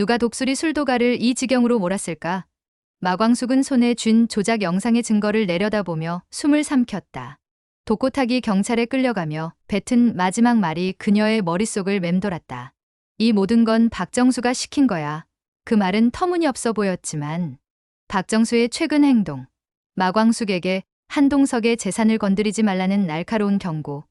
누가 독수리 술도가를 이 지경으로 몰았을까? 마광숙은 손에 쥔 조작 영상의 증거를 내려다보며 숨을 삼켰다. 독고타기 경찰에 끌려가며 뱉은 마지막 말이 그녀의 머릿속을 맴돌았다. 이 모든 건 박정수가 시킨 거야. 그 말은 터무니없어 보였지만 박정수의 최근 행동, 마광숙에게 한동석의 재산을 건드리지 말라는 날카로운 경고,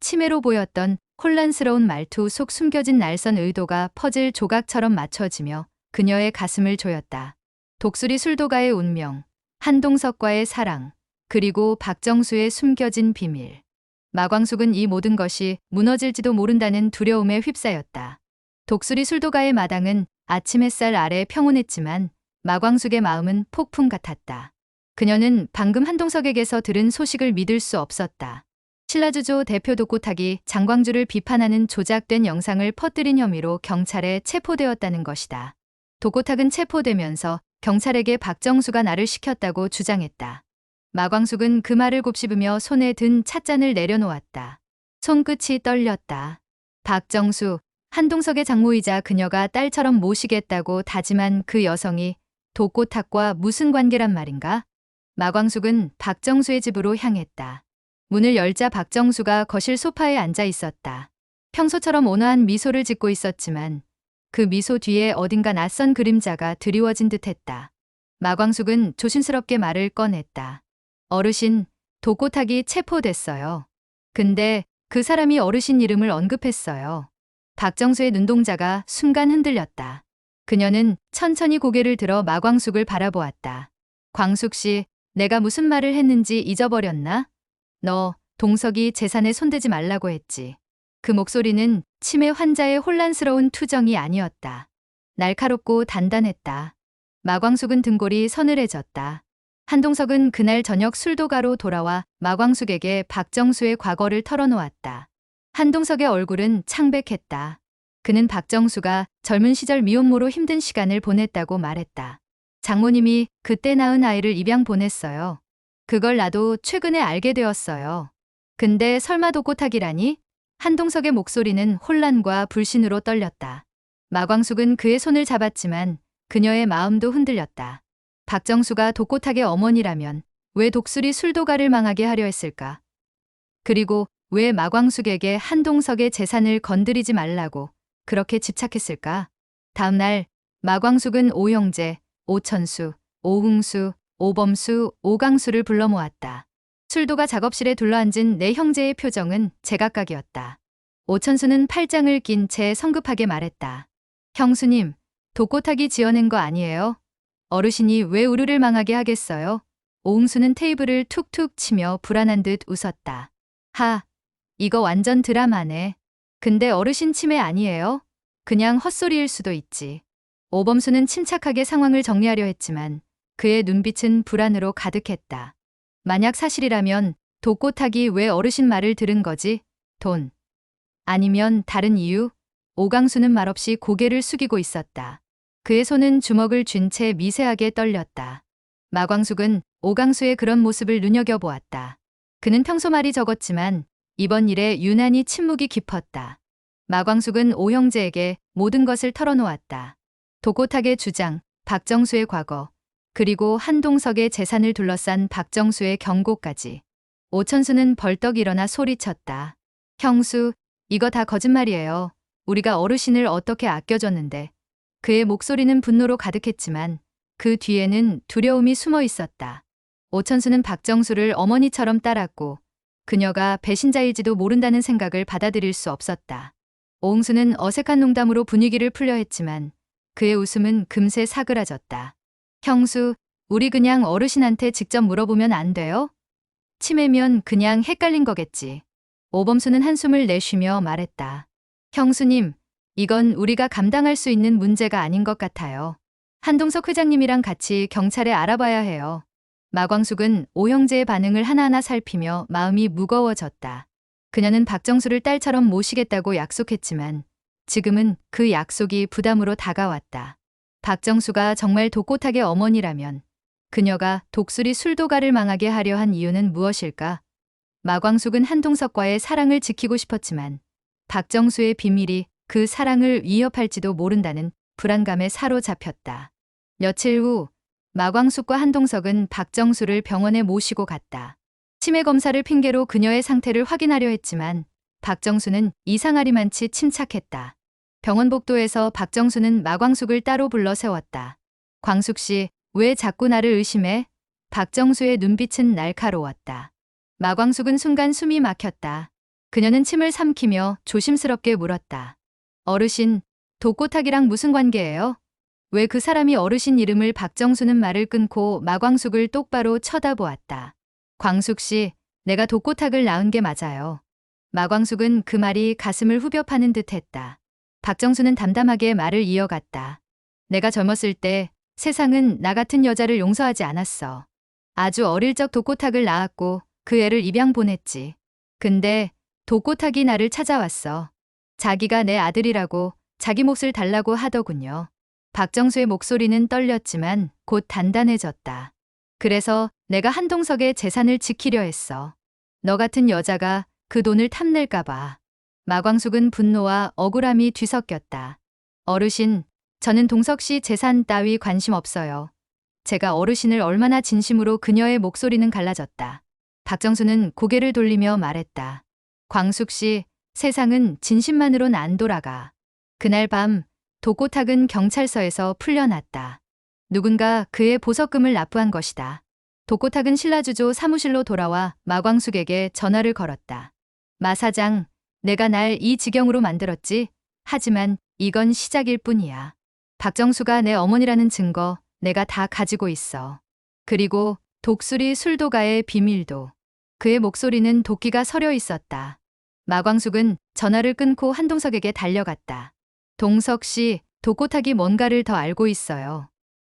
치매로 보였던 혼란스러운 말투 속 숨겨진 날선 의도가 퍼즐 조각처럼 맞춰지며 그녀의 가슴을 조였다. 독수리 술도가의 운명, 한동석과의 사랑, 그리고 박정수의 숨겨진 비밀. 마광숙은 이 모든 것이 무너질지도 모른다는 두려움에 휩싸였다. 독수리 술도가의 마당은 아침 햇살 아래 평온했지만 마광숙의 마음은 폭풍 같았다. 그녀는 방금 한동석에게서 들은 소식을 믿을 수 없었다. 신라주조 대표 독고탁이 장광주를 비판하는 조작된 영상을 퍼뜨린 혐의로 경찰에 체포되었다는 것이다. 독고탁은 체포되면서 경찰에게 박정수가 나를 시켰다고 주장했다. 마광숙은 그 말을 곱씹으며 손에 든 찻잔을 내려놓았다. 손끝이 떨렸다. 박정수, 한동석의 장모이자 그녀가 딸처럼 모시겠다고 다짐한 그 여성이 독고탁과 무슨 관계란 말인가? 마광숙은 박정수의 집으로 향했다. 문을 열자 박정수가 거실 소파에 앉아 있었다. 평소처럼 온화한 미소를 짓고 있었지만 그 미소 뒤에 어딘가 낯선 그림자가 드리워진 듯 했다. 마광숙은 조심스럽게 말을 꺼냈다. 어르신, 독고탁이 체포됐어요. 근데 그 사람이 어르신 이름을 언급했어요. 박정수의 눈동자가 순간 흔들렸다. 그녀는 천천히 고개를 들어 마광숙을 바라보았다. 광숙 씨, 내가 무슨 말을 했는지 잊어버렸나? 너, 동석이 재산에 손대지 말라고 했지. 그 목소리는 치매 환자의 혼란스러운 투정이 아니었다. 날카롭고 단단했다. 마광숙은 등골이 서늘해졌다. 한동석은 그날 저녁 술도가로 돌아와 마광숙에게 박정수의 과거를 털어놓았다. 한동석의 얼굴은 창백했다. 그는 박정수가 젊은 시절 미혼모로 힘든 시간을 보냈다고 말했다. 장모님이 그때 낳은 아이를 입양 보냈어요. 그걸 나도 최근에 알게 되었어요. 근데 설마 독고탁이라니? 한동석의 목소리는 혼란과 불신으로 떨렸다. 마광숙은 그의 손을 잡았지만 그녀의 마음도 흔들렸다. 박정수가 독고탁의 어머니라면 왜 독수리 술도가를 망하게 하려 했을까? 그리고 왜 마광숙에게 한동석의 재산을 건드리지 말라고 그렇게 집착했을까? 다음 날 마광숙은 오형제, 오천수, 오흥수, 오범수, 오강수를 불러 모았다. 술도가 작업실에 둘러앉은 네 형제의 표정은 제각각이었다. 오천수는 팔짱을 낀 채 성급하게 말했다. 형수님, 독고타기 지어낸 거 아니에요? 어르신이 왜 우르를 망하게 하겠어요? 오흥수는 테이블을 툭툭 치며 불안한 듯 웃었다. 하, 이거 완전 드라마네. 근데 어르신 치매 아니에요? 그냥 헛소리일 수도 있지. 오범수는 침착하게 상황을 정리하려 했지만 그의 눈빛은 불안으로 가득했다. 만약 사실이라면 독고탁이 왜 어르신 말을 들은 거지? 돈. 아니면 다른 이유? 오강수는 말없이 고개를 숙이고 있었다. 그의 손은 주먹을 쥔 채 미세하게 떨렸다. 마광숙은 오강수의 그런 모습을 눈여겨보았다. 그는 평소 말이 적었지만 이번 일에 유난히 침묵이 깊었다. 마광숙은 오형제에게 모든 것을 털어놓았다. 독고탁의 주장, 박정수의 과거, 그리고 한동석의 재산을 둘러싼 박정수의 경고까지. 오천수는 벌떡 일어나 소리쳤다. 형수, 이거 다 거짓말이에요. 우리가 어르신을 어떻게 아껴줬는데. 그의 목소리는 분노로 가득했지만 그 뒤에는 두려움이 숨어 있었다. 오천수는 박정수를 어머니처럼 따랐고 그녀가 배신자일지도 모른다는 생각을 받아들일 수 없었다. 오흥수는 어색한 농담으로 분위기를 풀려 했지만 그의 웃음은 금세 사그라졌다. 형수, 우리 그냥 어르신한테 직접 물어보면 안 돼요? 치매면 그냥 헷갈린 거겠지. 오범수는 한숨을 내쉬며 말했다. 형수님, 이건 우리가 감당할 수 있는 문제가 아닌 것 같아요. 한동석 회장님이랑 같이 경찰에 알아봐야 해요. 마광숙은 오형제의 반응을 하나하나 살피며 마음이 무거워졌다. 그녀는 박정수를 딸처럼 모시겠다고 약속했지만 지금은 그 약속이 부담으로 다가왔다. 박정수가 정말 독고탁의 어머니라면 그녀가 독수리 술도가를 망하게 하려 한 이유는 무엇일까? 마광숙은 한동석과의 사랑을 지키고 싶었지만 박정수의 비밀이 그 사랑을 위협할지도 모른다는 불안감에 사로잡혔다. 며칠 후 마광숙과 한동석은 박정수를 병원에 모시고 갔다. 치매 검사를 핑계로 그녀의 상태를 확인하려 했지만 박정수는 이상하리만치 침착했다. 병원 복도에서 박정수는 마광숙을 따로 불러 세웠다. 광숙 씨, 왜 자꾸 나를 의심해? 박정수의 눈빛은 날카로웠다. 마광숙은 순간 숨이 막혔다. 그녀는 침을 삼키며 조심스럽게 물었다. 어르신, 독고탁이랑 무슨 관계예요? 왜 그 사람이 어르신 이름을 박정수는 말을 끊고 마광숙을 똑바로 쳐다보았다. 광숙 씨, 내가 독고탁을 낳은 게 맞아요. 마광숙은 그 말이 가슴을 후벼 파는 듯 했다. 박정수는 담담하게 말을 이어갔다. 내가 젊었을 때 세상은 나 같은 여자를 용서하지 않았어. 아주 어릴 적 독고탁을 낳았고 그 애를 입양 보냈지. 근데 독고탁이 나를 찾아왔어. 자기가 내 아들이라고 자기 몫을 달라고 하더군요. 박정수의 목소리는 떨렸지만 곧 단단해졌다. 그래서 내가 한동석의 재산을 지키려 했어. 너 같은 여자가 그 돈을 탐낼까봐. 마광숙은 분노와 억울함이 뒤섞였다. 어르신, 저는 동석 씨 재산 따위 관심 없어요. 제가 어르신을 얼마나 진심으로 그녀의 목소리는 갈라졌다. 박정수는 고개를 돌리며 말했다. 광숙 씨, 세상은 진심만으론 안 돌아가. 그날 밤 독고탁은 경찰서에서 풀려났다. 누군가 그의 보석금을 납부한 것이다. 독고탁은 신라주조 사무실로 돌아와 마광숙에게 전화를 걸었다. 마 사장, 내가 날 이 지경으로 만들었지. 하지만 이건 시작일 뿐이야. 박정수가 내 어머니라는 증거 내가 다 가지고 있어. 그리고 독수리 술도가의 비밀도. 그의 목소리는 도끼가 서려 있었다. 마광숙은 전화를 끊고 한동석에게 달려갔다. 동석 씨, 독고탁이 뭔가를 더 알고 있어요.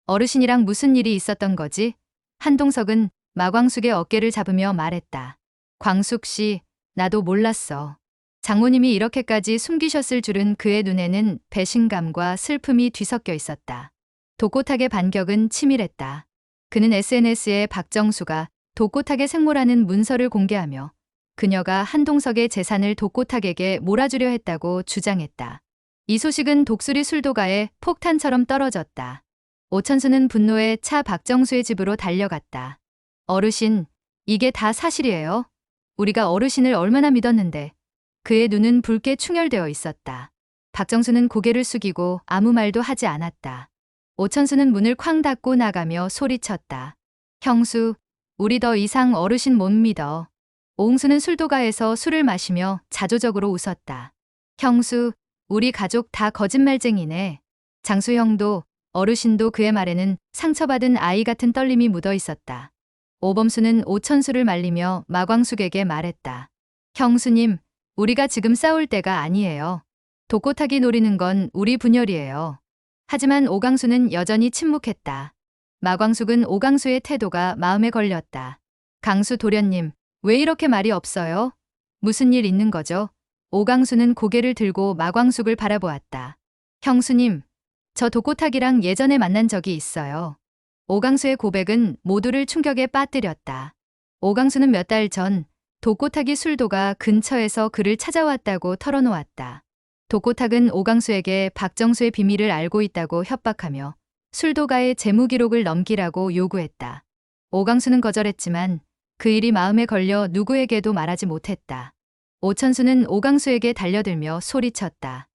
어르신이랑 무슨 일이 있었던 거지? 한동석은 마광숙의 어깨를 잡으며 말했다. 광숙 씨, 나도 몰랐어. 장모님이 이렇게까지 숨기셨을 줄은 그의 눈에는 배신감과 슬픔이 뒤섞여 있었다. 독고탁의 반격은 치밀했다. 그는 SNS에 박정수가 독고탁의 생모라는 문서를 공개하며 그녀가 한동석의 재산을 독고탁에게 몰아주려 했다고 주장했다. 이 소식은 독수리 술도가에 폭탄처럼 떨어졌다. 오천수는 분노에 차 박정수의 집으로 달려갔다. 어르신, 이게 다 사실이에요? 우리가 어르신을 얼마나 믿었는데. 그의 눈은 붉게 충혈되어 있었다. 박정수는 고개를 숙이고 아무 말도 하지 않았다. 오천수는 문을 쾅 닫고 나가며 소리쳤다. 형수, 우리 더 이상 어르신 못 믿어. 오홍수는 술도가에서 술을 마시며 자조적으로 웃었다. 형수, 우리 가족 다 거짓말쟁이네. 장수형도 어르신도 그의 말에는 상처받은 아이 같은 떨림이 묻어 있었다. 오범수는 오천수를 말리며 마광숙에게 말했다. 형수님, 우리가 지금 싸울 때가 아니에요. 독고타기 노리는 건 우리 분열이에요. 하지만 오강수는 여전히 침묵했다. 마광숙은 오강수의 태도가 마음에 걸렸다. 강수 도련님, 왜 이렇게 말이 없어요? 무슨 일 있는 거죠? 오강수는 고개를 들고 마광숙을 바라보았다. 형수님, 저 독고탁이랑 예전에 만난 적이 있어요. 오강수의 고백은 모두를 충격에 빠뜨렸다. 오강수는 몇 달 전 독고탁이 술도가 근처에서 그를 찾아왔다고 털어놓았다. 독고탁은 오강수에게 박정수의 비밀을 알고 있다고 협박하며 술도가의 재무 기록을 넘기라고 요구했다. 오강수는 거절했지만 그 일이 마음에 걸려 누구에게도 말하지 못했다. 오천수는 오강수에게 달려들며 소리쳤다.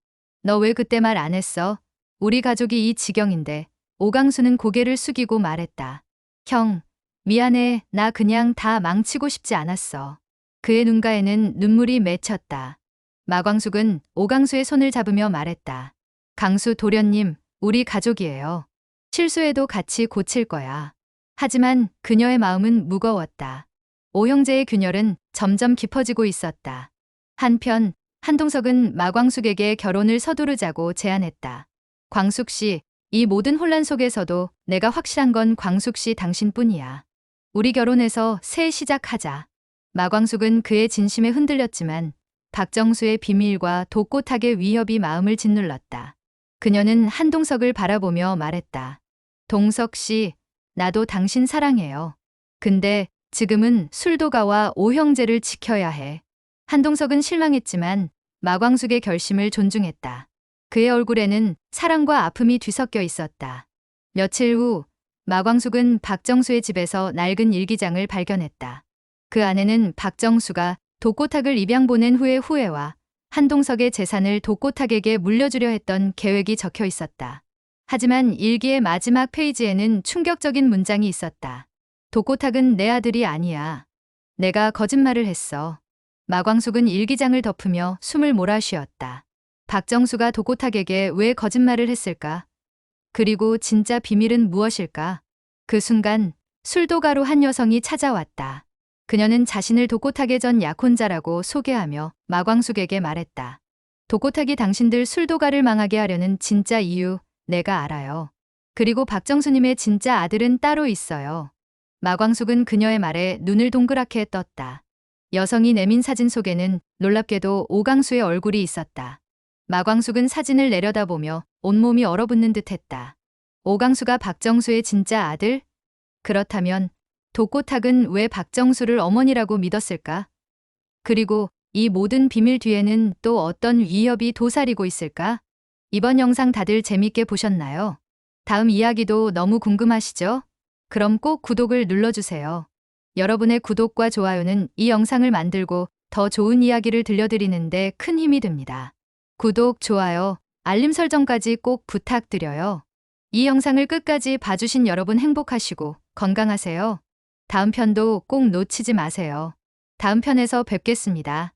너 왜 그때 말 안 했어? 우리 가족이 이 지경인데 오강수는 고개를 숙이고 말했다. 형, 미안해. 나 그냥 다 망치고 싶지 않았어. 그의 눈가에는 눈물이 맺혔다. 마광숙은 오강수의 손을 잡으며 말했다. 강수 도련님, 우리 가족이에요. 실수해도 같이 고칠 거야. 하지만 그녀의 마음은 무거웠다. 오형제의 균열은 점점 깊어지고 있었다. 한편 한동석은 마광숙에게 결혼을 서두르자고 제안했다. 광숙 씨, 이 모든 혼란 속에서도 내가 확실한 건 광숙 씨 당신뿐이야. 우리 결혼해서 새 시작하자. 마광숙은 그의 진심에 흔들렸지만 박정수의 비밀과 독고탁의 위협이 마음을 짓눌렀다. 그녀는 한동석을 바라보며 말했다. 동석 씨, 나도 당신 사랑해요. 근데 지금은 술도가와 오형제를 지켜야 해. 한동석은 실망했지만 마광숙의 결심을 존중했다. 그의 얼굴에는 사랑과 아픔이 뒤섞여 있었다. 며칠 후 마광숙은 박정수의 집에서 낡은 일기장을 발견했다. 그 안에는 박정수가 독고탁을 입양 보낸 후의 후회와 한동석의 재산을 독고탁에게 물려주려 했던 계획이 적혀 있었다. 하지만 일기의 마지막 페이지에는 충격적인 문장이 있었다. 독고탁은 내 아들이 아니야. 내가 거짓말을 했어. 마광숙은 일기장을 덮으며 숨을 몰아 쉬었다. 박정수가 독고탁에게 왜 거짓말을 했을까? 그리고 진짜 비밀은 무엇일까? 그 순간 술도가로 한 여성이 찾아왔다. 그녀는 자신을 독고탁의 전 약혼자라고 소개하며 마광숙에게 말했다. 독고탁이 당신들 술도가를 망하게 하려는 진짜 이유 내가 알아요. 그리고 박정수님의 진짜 아들은 따로 있어요. 마광숙은 그녀의 말에 눈을 동그랗게 떴다. 여성이 내민 사진 속에는 놀랍게도 오강수의 얼굴이 있었다. 마광숙은 사진을 내려다보며 온몸이 얼어붙는 듯 했다. 오강수가 박정수의 진짜 아들? 그렇다면 독고탁은 왜 박정수를 어머니라고 믿었을까? 그리고 이 모든 비밀 뒤에는 또 어떤 위협이 도사리고 있을까? 이번 영상 다들 재밌게 보셨나요? 다음 이야기도 너무 궁금하시죠? 그럼 꼭 구독을 눌러주세요. 여러분의 구독과 좋아요는 이 영상을 만들고 더 좋은 이야기를 들려드리는데 큰 힘이 됩니다. 구독, 좋아요, 알림 설정까지 꼭 부탁드려요. 이 영상을 끝까지 봐주신 여러분 행복하시고 건강하세요. 다음 편도 꼭 놓치지 마세요. 다음 편에서 뵙겠습니다.